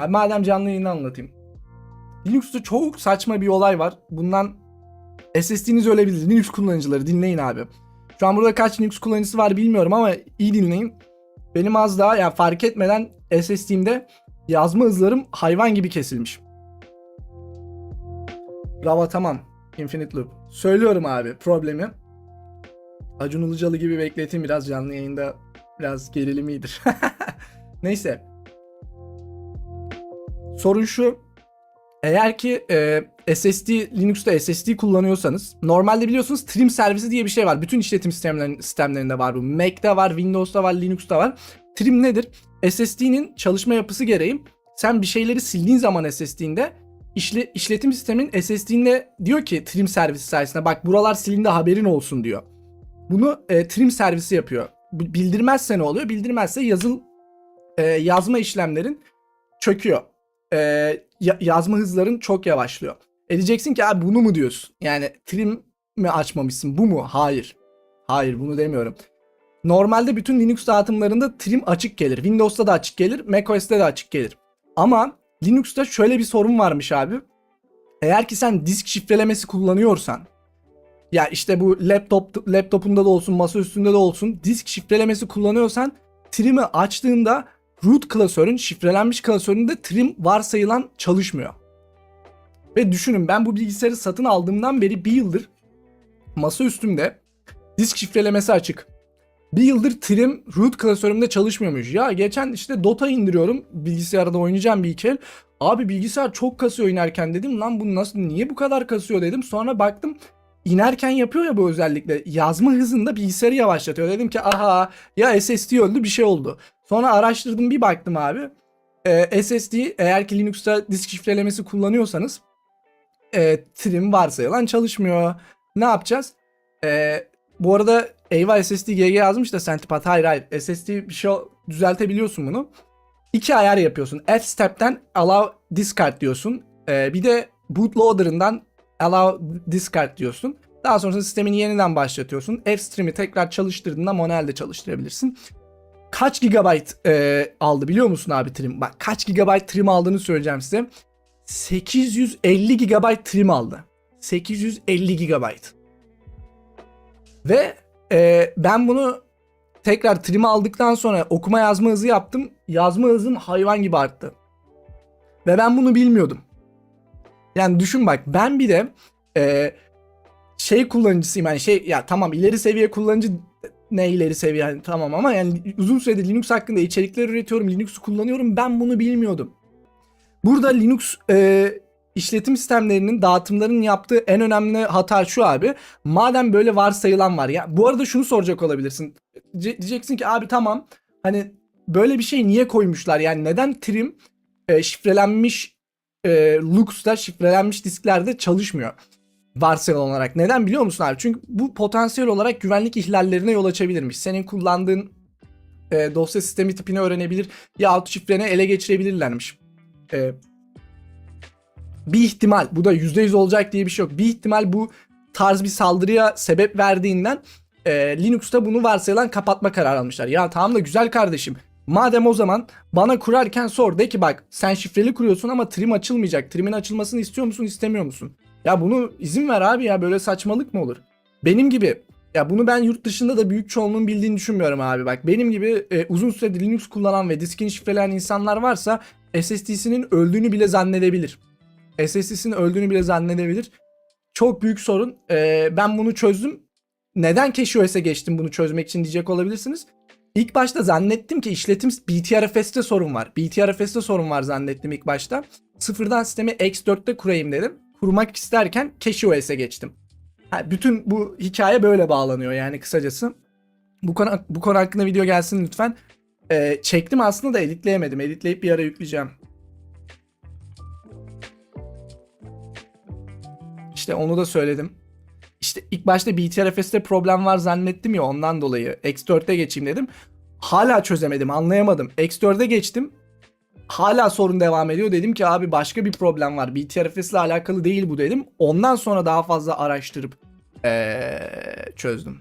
Abi madem canlı yayında anlatayım. Linux'ta çok saçma bir olay var. Bundan SSD'niz ölebilir. Linux kullanıcıları dinleyin abi. Şu an burada kaç Linux kullanıcısı var bilmiyorum ama iyi dinleyin. Benim az daha ya fark etmeden SSD'imde yazma hızlarım hayvan gibi kesilmiş. Bravo tamam. Infinite Loop. Söylüyorum abi problemi. Acun Ilıcalı gibi bekleteyim biraz canlı yayında biraz gerilim iyidir. Neyse. Sorun şu. Eğer ki e, SSD Linux'ta SSD kullanıyorsanız normalde biliyorsunuz trim servisi diye bir şey var. Bütün işletim sistemlerin, sistemlerinde var bu. Mac'te var, Windows'ta var, Linux'ta var. Trim nedir? SSD'nin çalışma yapısı gereği sen bir şeyleri sildiğin zaman SSD'inde işle, işletim sistemin SSD'inde diyor ki trim servisi sayesinde bak buralar silindi haberin olsun diyor. Bunu e, trim servisi yapıyor. Bildirmezse ne oluyor? Bildirmezse yazıl e, yazma işlemlerin çöküyor. E, ya- yazma hızların çok yavaşlıyor. E diyeceksin ki abi bunu mu diyorsun? Yani trim mi açmamışsın? Bu mu? Hayır. Hayır bunu demiyorum. Normalde bütün Linux dağıtımlarında trim açık gelir. Windows'ta da açık gelir. macOS'te de açık gelir. Ama Linux'ta şöyle bir sorun varmış abi. Eğer ki sen disk şifrelemesi kullanıyorsan ya işte bu laptop laptopunda da olsun, masa üstünde de olsun disk şifrelemesi kullanıyorsan trim'i açtığında root klasörün, şifrelenmiş klasöründe trim varsayılan çalışmıyor. Ve düşünün ben bu bilgisayarı satın aldığımdan beri bir yıldır masa üstümde disk şifrelemesi açık. Bir yıldır trim root klasörümde çalışmıyormuş. Ya geçen işte Dota indiriyorum. Bilgisayarda oynayacağım bir iki el. Abi bilgisayar çok kasıyor inerken dedim. Lan bu nasıl niye bu kadar kasıyor dedim. Sonra baktım inerken yapıyor ya bu özellikle. Yazma hızında bilgisayarı yavaşlatıyor. Dedim ki aha ya SSD öldü bir şey oldu. Sonra araştırdım bir baktım abi. Ee, SSD eğer ki Linux'ta disk şifrelemesi kullanıyorsanız e, trim varsayılan çalışmıyor. Ne yapacağız? Ee, bu arada eyvah SSD GG yazmış da Sentipat. Hayır hayır. SSD bir şey düzeltebiliyorsun bunu. İki ayar yapıyorsun. F-step'ten allow discard diyorsun. Ee, bir de bootloader'ından allow discard diyorsun. Daha sonrasında sistemini yeniden başlatıyorsun. F-stream'i tekrar çalıştırdığında manuelde çalıştırabilirsin. Kaç gigabayt e, aldı biliyor musun abi trim? Bak kaç gigabayt trim aldığını söyleyeceğim size. 850 gigabayt trim aldı. 850 gigabayt. Ve e, ben bunu tekrar trim aldıktan sonra okuma yazma hızı yaptım. Yazma hızım hayvan gibi arttı. Ve ben bunu bilmiyordum. Yani düşün bak ben bir de e, şey kullanıcısıyım yani şey ya tamam ileri seviye kullanıcı ne ileri seviye yani tamam ama yani uzun süredir Linux hakkında içerikler üretiyorum Linux'u kullanıyorum ben bunu bilmiyordum. Burada Linux e, işletim sistemlerinin dağıtımlarının yaptığı en önemli hata şu abi. Madem böyle varsayılan var ya. Bu arada şunu soracak olabilirsin. Diye- Diyeceksin ki abi tamam hani böyle bir şey niye koymuşlar? Yani neden trim e, şifrelenmiş e, Lux'ta şifrelenmiş disklerde çalışmıyor? Varsayılan olarak. Neden biliyor musun abi? Çünkü bu potansiyel olarak güvenlik ihlallerine yol açabilirmiş. Senin kullandığın e, dosya sistemi tipini öğrenebilir yahut şifreni ele geçirebilirlermiş. E, bir ihtimal bu da %100 olacak diye bir şey yok. Bir ihtimal bu tarz bir saldırıya sebep verdiğinden e, Linux'ta bunu varsayılan kapatma kararı almışlar. Ya tamam da güzel kardeşim. Madem o zaman bana kurarken sor de ki bak sen şifreli kuruyorsun ama trim açılmayacak. Trimin açılmasını istiyor musun istemiyor musun? Ya bunu izin ver abi ya böyle saçmalık mı olur? Benim gibi ya bunu ben yurt dışında da büyük çoğunluğun bildiğini düşünmüyorum abi. Bak benim gibi e, uzun süredir Linux kullanan ve diskini şifreleyen insanlar varsa SSD'sinin öldüğünü bile zannedebilir. SSD'sinin öldüğünü bile zannedebilir. Çok büyük sorun. Ee, ben bunu çözdüm. Neden CashOS'e geçtim bunu çözmek için diyecek olabilirsiniz. İlk başta zannettim ki işletim BTRFS'te sorun var. BTRFS'te sorun var zannettim ilk başta. Sıfırdan sistemi X4'te kurayım dedim. Kurmak isterken CashOS'e geçtim. Ha, bütün bu hikaye böyle bağlanıyor yani kısacası. Bu konu, bu konu hakkında video gelsin lütfen. Ee, çektim aslında da editleyemedim. Editleyip bir ara yükleyeceğim. İşte onu da söyledim. İşte ilk başta BTRFS'te problem var zannettim ya ondan dolayı X4'e geçeyim dedim. Hala çözemedim, anlayamadım. X4'e geçtim. Hala sorun devam ediyor. Dedim ki abi başka bir problem var. BTRFS ile alakalı değil bu dedim. Ondan sonra daha fazla araştırıp ee, çözdüm.